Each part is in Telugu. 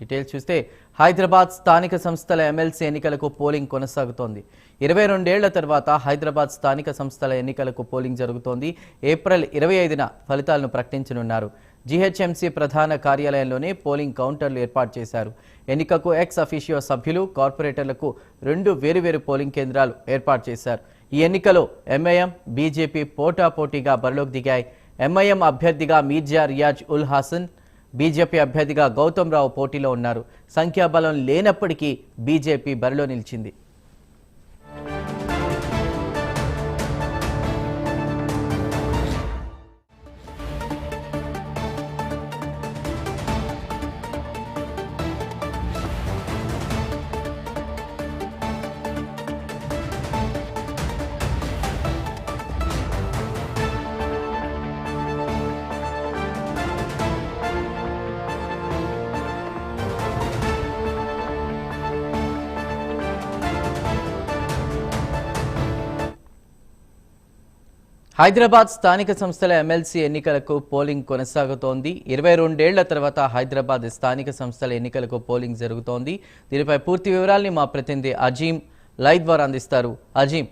డీటెయిల్స్ చూస్తే హైదరాబాద్ స్థానిక సంస్థల ఎమ్మెల్సీ ఎన్నికలకు పోలింగ్ కొనసాగుతోంది. ఇరవై రెండేళ్ళ తర్వాత హైదరాబాద్ స్థానిక సంస్థల ఎన్నికలకు పోలింగ్ జరుగుతోంది. ఏప్రిల్ ఇరవై ఐదున ఫలితాలను ప్రకటించనున్నారు. జీహెచ్ఎంసీ ప్రధాన కార్యాలయంలోనే పోలింగ్ కౌంటర్లు ఏర్పాటు చేశారు. ఎన్నికకు ఎక్స్ అఫీషియో సభ్యులు కార్పొరేటర్లకు రెండు వేరువేరు పోలింగ్ కేంద్రాలు ఏర్పాటు చేశారు. ఈ ఎన్నికలో ఎంఐఎం బీజేపీ పోటాపోటీగా బరిలోకి దిగాయి. ఎంఐఎం అభ్యర్థిగా మీర్జా రియాజ్ ఉల్ హాసన్ బీజేపీ అభ్యర్థిగా గౌతమ్ రావు పోటీలో ఉన్నారు. సంఖ్యాబలం లేనప్పటికీ బీజేపీ బరిలో నిలిచింది. హైదరాబాద్ స్థానిక సంస్థల ఎమ్మెల్సీ ఎన్నికలకు పోలింగ్ కొనసాగుతోంది. ఇరవై రెండేళ్ళ తర్వాత హైదరాబాద్ స్థానిక సంస్థల ఎన్నికలకు పోలింగ్ జరుగుతోంది. దీనిపై పూర్తి వివరాల్ని మా ప్రతినిధి అజీం లైవ్ ద్వారా అందిస్తారు. అజీం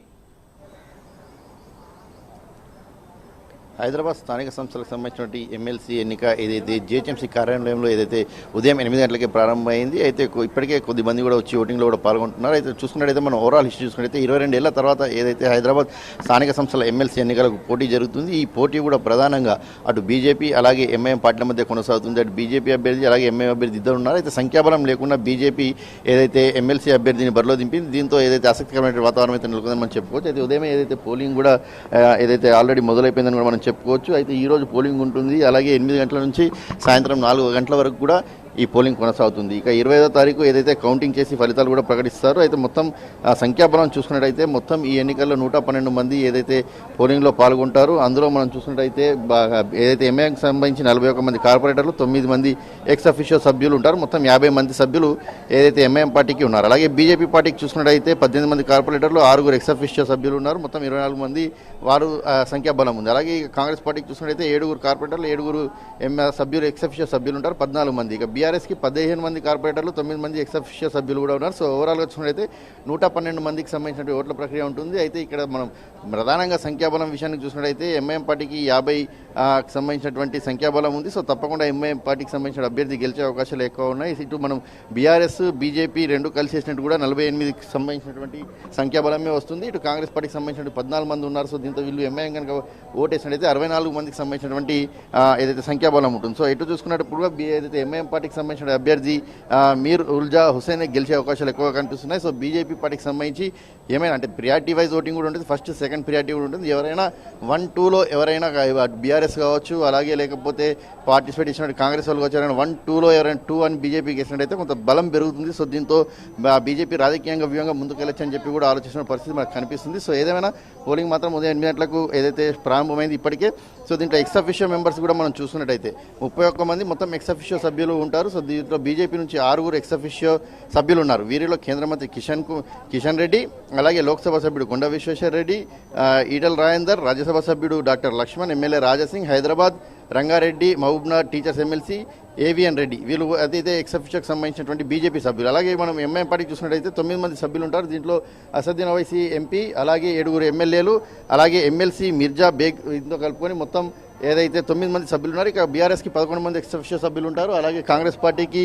హైదరాబాద్ స్థానిక సంస్థలకు సంబంధించినటువంటి ఎమ్మెల్సీ ఎన్నిక ఏదైతే జిహెచ్ఎంసీ కార్యాలయంలో ఏదైతే ఉదయం ఎనిమిది గంటలకి ప్రారంభమైంది అయితే ఇప్పటికే కొద్ది మంది కూడా వచ్చి ఓటింగ్లో కూడా పాల్గొంటున్నారు. అయితే చూసుకున్నట్టయితే మనం ఓవరాల్ హిస్టరీ చూసుకున్నట్టయితే ఇరవై రెండు ఏళ్ళ తర్వాత ఏదైతే హైదరాబాద్ స్థానిక సంస్థల ఎమ్మెల్సీ ఎన్నికలకు పోటీ జరుగుతుంది ఈ పోటీ కూడా ప్రధానంగా అటు బీజేపీ అలాగే ఎంఐఎం పార్టీల మధ్య కొనసాగుతుంది. అటు బీజేపీ అభ్యర్థి అలాగే ఎంఐఎం అభ్యర్థి ఇద్దరు ఉన్నారు. అయితే సంఖ్యాబలం లేకుండా బీజేపీ ఏదైతే ఎమ్మెల్సీ అభ్యర్థిని బరిలో దింపింది దీంతో ఏదైతే ఆసక్తికరమైన వాతావరణం అయితే నెలకొందని మనం చెప్పుకోవచ్చు. అయితే ఉదయం ఏదైతే పోలింగ్ కూడా ఏదైతే ఆల్రెడీ మొదలైపోయిందని కూడా మనం చెప్పుకోవచ్చు. అయితే ఈ రోజు పోలింగ్ ఉంటుంది. అలాగే ఎనిమిది గంటల నుంచి సాయంత్రం నాలుగు గంటల వరకు కూడా ఈ పోలింగ్ కొనసాగుతుంది. ఇక ఇరవై ఐదో తారీఖు ఏదైతే కౌంటింగ్ చేసి ఫలితాలు కూడా ప్రకటిస్తారో అయితే మొత్తం ఆ, సంఖ్యాబలం చూసుకున్నట్టయితే మొత్తం ఈ ఎన్నికల్లో నూట పన్నెండు మంది ఏదైతే పోలింగ్లో పాల్గొంటారో అందులో మనం చూసినట్టయితే ఏదైతే ఎంఏకి సంబంధించి నలభై ఒక్క మంది కార్పొరేటర్లు తొమ్మిది మంది ఎక్స్ అఫీషియో సభ్యులు ఉంటారు. మొత్తం యాభై మంది సభ్యులు ఏదైతే ఎంఐఎం పార్టీకి ఉన్నారు. అలాగే బీజేపీ పార్టీకి చూసినట్టయితే పద్దెనిమిది మంది కార్పొరేటర్లు ఆరుగురు ఎక్స్ అఫీషియో సభ్యులు ఉన్నారు. మొత్తం ఇరవై నాలుగు మంది వారు సంఖ్యాబలం ఉంది. అలాగే కాంగ్రెస్ పార్టీకి చూసినట్టయితే ఏడుగురు కార్పొరేటర్లు ఏడుగురు ఎంఏ సభ్యులు ఎక్స్ అఫీషియో సభ్యులు ఉంటారు. పద్నాలుగు మంది. ఇక టీఆర్ఎస్కి పదిహేను మంది కార్పొరేటర్లు తొమ్మిది మంది ఎక్స్ సభ్యులు కూడా ఉన్నారు. సో ఓవరాల్గా చూసుకున్నట్టయితే నూట పన్నెండు మందికి సంబంధించిన ఓట్ల ప్రక్రియ ఉంటుంది. అయితే ఇక్కడ మనం ప్రధానంగా సంఖ్యాబలం విషయానికి చూసినట్టయితే ఎంఐఎం పార్టీకి యాభై సంబంధించినటువంటి సంఖ్యాబలం ఉంది. సో తప్పకుండా ఎంఐఎం పార్టీకి సంబంధించిన అభ్యర్థి గెలిచే అవకాశాలు ఎక్కువ ఉన్నాయి. ఇటు మనం బీఆర్ఎస్ బీజేపీ రెండు కలిసి వేసినట్టు కూడా నలభై ఎనిమిదికి సంబంధించినటువంటి సంఖ్యాబలమే వస్తుంది. ఇటు కాంగ్రెస్ పార్టీకి సంబంధించిన పద్నాలుగు మంది ఉన్నారు. సో దీంతో వీళ్ళు ఎంఐఎం కనుక ఓటేసినట్టయితే అరవై నాలుగు మందికి సంబంధించినటువంటి ఏదైతే సంఖ్యాబలం ఉంటుంది సో ఎటు చూసుకున్నప్పుడు ఏదైతే ఎంఐఎం పార్టీకి సంబంధించిన అభ్యర్థి మీర్ ఉల్జా హుసేన్ గెలిచే అవకాశాలు ఎక్కువగా కనిపిస్తున్నాయి. సో బీజేపీ పార్టీకి సంబంధించి ఏమైనా అంటే ప్రియారిటీ వైజ్ ఓటింగ్ కూడా ఉంటుంది. ఫస్ట్ సెకండ్ ప్రియారిటీ కూడా ఉంటుంది. ఎవరైనా వన్ టూలో ఎవరైనా బీఆర్ఎస్ కావచ్చు అలాగే లేకపోతే పార్టిసిపేట్ చేసినట్టు కాంగ్రెస్ వాళ్ళు వచ్చారైనా వన్ టూలో ఎవరైనా టూ అని బీజేపీకి వేసినట్టయితే కొంత బలం పెరుగుతుంది. సో దీంతో బీజేపీ రాజకీయంగా వ్యూహంగా ముందుకెళ్ళొచ్చని అని చెప్పి కూడా ఆలోచించిన పరిస్థితి మనకు కనిపిస్తుంది. సో ఏదేమైనా పోలింగ్ మాత్రం ఉదయం ఎనిమిది గంటలకు ఏదైతే ప్రారంభమైంది ఇప్పటికే. సో దీంట్లో ఎక్స్ అఫీషియో మెంబర్స్ కూడా మనం చూసుకున్నట్టయితే ముప్పై ఒక్క మంది మొత్తం ఎక్స్ అఫీషియో సభ్యులు ఉంటారు. సో దీంట్లో బీజేపీ నుంచి ఆరుగురు ఎక్సఫిషియో సభ్యులు ఉన్నారు వీరిలో కేంద్ర మంత్రి కిషన్కు కిషన్ రెడ్డి అలాగే లోక్సభ సభ్యుడు కొండ విశ్వేశ్వర రెడ్డి ఆ, Etela Rajender Rajya Sabha doctor Laxman MLA Raja Singh Hyderabad Rangareddy Mahabubnagar teachers MLC AVN Reddy. వీళ్ళు అదైతే ఎక్సఫిషియోకి సంబంధించినటువంటి బీజేపీ సభ్యులు. అలాగే మనం ఎంఐఎం పార్టీ చూసినట్టయితే తొమ్మిది మంది సభ్యులు ఉంటారు. దీంట్లో అసద్దీన్ ఓవైసీ ఎంపీ అలాగే ఏడుగురు ఎమ్మెల్యేలు అలాగే ఎమ్మెల్సీ మిర్జా బేగ్ ఇంతో కలుపుకొని మొత్తం ఏదైతే తొమ్మిది మంది సభ్యులు ఉన్నారు ఇక బీఆర్ఎస్కి పదకొండు మంది ఎక్సఫిషియో సభ్యులు ఉంటారు. అలాగే కాంగ్రెస్ పార్టీకి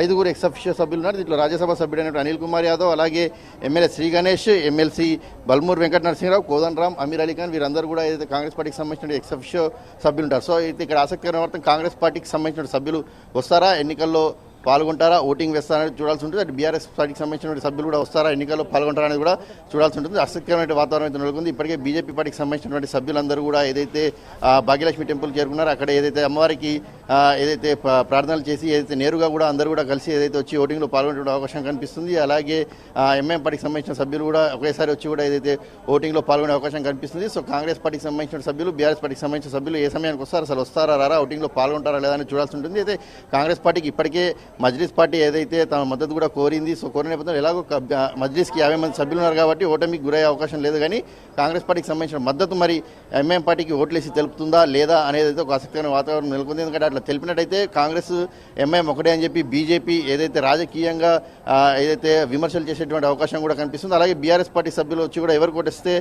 ఐదుగురు ఎక్సఫిషియో సభ్యులు ఉన్నారు. దీంట్లో రాజ్యసభ సభ్యుడైన అనిల్ కుమార్ యాదవ్ అలాగే MLA Shri Ganesh MLC Balmoor Venkata Narasimharao Kodandaram Aamir Ali Khan వీరందరూ కూడా ఏదైతే కాంగ్రెస్ పార్టీకి సంబంధించిన ఎక్సఫిషియో సభ్యులు ఉంటారు. సో అయితే ఇక్కడ ఆసక్తికరమైన కాంగ్రెస్ పార్టీకి సంబంధించిన సభ్యులు వస్తారా? ఎన్నికల్లో పాల్గొంటారా? ఓటింగ్ వేస్తారని చూడాల్సి ఉంటుంది. అటు బీఆర్ఎస్ పార్టీకి సంబంధించిన సభ్యులు కూడా వస్తారా? ఎన్నికల్లో పాల్గొంటారా అనేది కూడా చూడాల్సి ఉంటుంది. ఆసక్తికరమైన వాతావరణం అయితే నెలకొంది. ఇప్పటికే బీజేపీ పార్టీకి సంబంధించినటువంటి సభ్యులందరూ కూడా ఏదైతే భాగ్యలక్ష్మి టెంపుల్ చేరుకున్నారో అక్కడ ఏదైతే అమ్మవారికి ఏదైతే ప్రార్థనలు చేసి ఏదైతే నేరుగా కూడా అందరూ కూడా కలిసి ఏదైతే వచ్చి ఓటింగ్లో పాల్గొనే అవకాశం కనిపిస్తుంది. అలాగే ఎంఎం పార్టీకి సంబంధించిన సభ్యులు కూడా ఒకేసారి వచ్చి కూడా ఏదైతే ఓటింగ్లో పాల్గొనే అవకాశం కనిపిస్తుంది. సో కాంగ్రెస్ పార్టీకి సంబంధించిన సభ్యులు బీఆర్ఎస్ పార్టీకి సంబంధించిన సభ్యులు ఏ సమయానికి వస్తారు అసలు వస్తారా రారా? ఓటింగ్లో పాల్గొంటారా లేదా అని చూడాల్సి ఉంటుంది. అయితే కాంగ్రెస్ పార్టీకి ఇప్పటికే మజ్లిస్ పార్టీ ఏదైతే తమ మద్దతు కూడా కోరింది సో కోరిన నేపథ్యంలో ఎలాగో మజ్లిస్కి యాభై మంది సభ్యులు ఉన్నారు కాబట్టి ఓటమికి గురయ్యే అవకాశం లేదు. కానీ కాంగ్రెస్ పార్టీకి సంబంధించిన మద్దతు మరి ఎంఐఎం పార్టీకి ఓట్లేసి తెలుపుతుందా లేదా అనేది అయితే ఒక ఆసక్తికరమైన వాతావరణం నెలకొంది. ఎందుకంటే అట్లా తెలిపినట్టయితే కాంగ్రెస్ ఎంఐఎం ఒకటే అని చెప్పి బీజేపీ ఏదైతే రాజకీయంగా ఏదైతే విమర్శలు చేసేటువంటి అవకాశం కూడా కనిపిస్తుంది అలాగే బీఆర్ఎస్ పార్టీ సభ్యులు వచ్చి కూడా ఎవరు కొట్టేస్తే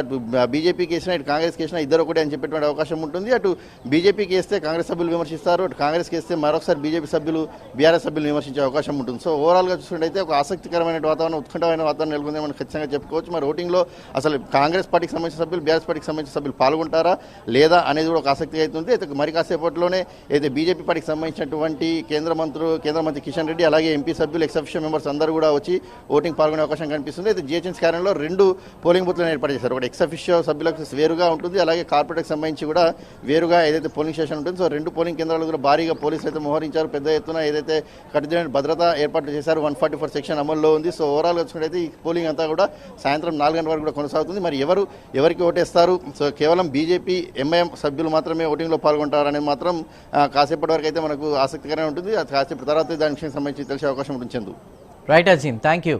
అటు బీజేపీకి వేసినా ఇటు కాంగ్రెస్కి వేసినా ఇద్దరు ఒకటే అని చెప్పేటువంటి అవకాశం ఉంటుంది. అటు బీజేపీకి వేస్తే కాంగ్రెస్ సభ్యులు విమర్శిస్తారు అటు కాంగ్రెస్కి వేస్తే మరొకసారి బీజేపీ సభ్యులు బీఆర్ఎస్ సభ్యులు విమర్శించే అవకాశం ఉంటుంది. సో ఓవరాల్గా చూసుకుంటే ఒక ఆసక్తికరమైన వాతావరణం ఉత్కంఠమైన వాతావరణం నెలకొంది మనం ఖచ్చితంగా చెప్పుకోవచ్చు. మరి ఓటింగ్లో అసలు కాంగ్రెస్ పార్టీకి సంబంధించిన సభ్యులు బీఆర్ఎస్ పార్టీకి సంబంధించిన సభ్యులు పాల్గొంటారా లేదా అనేది కూడా ఒక ఆసక్తి అవుతుంది. అయితే మరి కాసేపట్లోనే అయితే బీజేపీ పార్టీకి సంబంధించినటువంటి కేంద్ర మంత్రులు కేంద్ర మంత్రి కిషన్ రెడ్డి అలాగే ఎంపీ సభ్యులు ఎక్స్ మెంబర్స్ అందరూ కూడా వచ్చి ఓటింగ్ పాల్గొనే అవకాశం కనిపిస్తుంది. అయితే జిహెచ్ఎంసీ కార్యంలో రెండు పోలింగ్ బూత్లను ఏర్పాటు చేశారు. ఒకటి ఎక్స్ సభ్యులకు వేరుగా ఉంటుంది. అలాగే కార్పొరేట్కి సంబంధించి కూడా వేరుగా ఏదైతే పోలింగ్ స్టేషన్ ఉంటుంది సో రెండు పోలింగ్ కేంద్రాలు కూడా భారీగా పోలీసులు అయితే మోహరించారు. పెద్ద ఎత్తున ఏదైతే అయితే కఠినమైన భద్రత ఏర్పాటు చేశారు. వన్ ఫార్టీ ఫోర్ సెక్షన్ అమల్లో ఉంది. సో ఓవరాల్గా చూసుకుంటే ఈ పోలింగ్ అంతా కూడా సాయంత్రం నాలుగు గంటల వరకు కూడా కొనసాగుతుంది. మరి ఎవరు ఎవరికి ఓటేస్తారు? సో కేవలం బీజేపీ ఎంఐఎం సభ్యులు మాత్రమే ఓటింగ్లో పాల్గొంటారనేది మాత్రం కాసేపటి వరకు అయితే మనకు ఆసక్తికరంగా ఉంటుంది. అది కాసేపు తర్వాత దాని విషయం సంబంధించి తెలిసే అవకాశం ఉంటుంది Chandu. Right Azeem thank you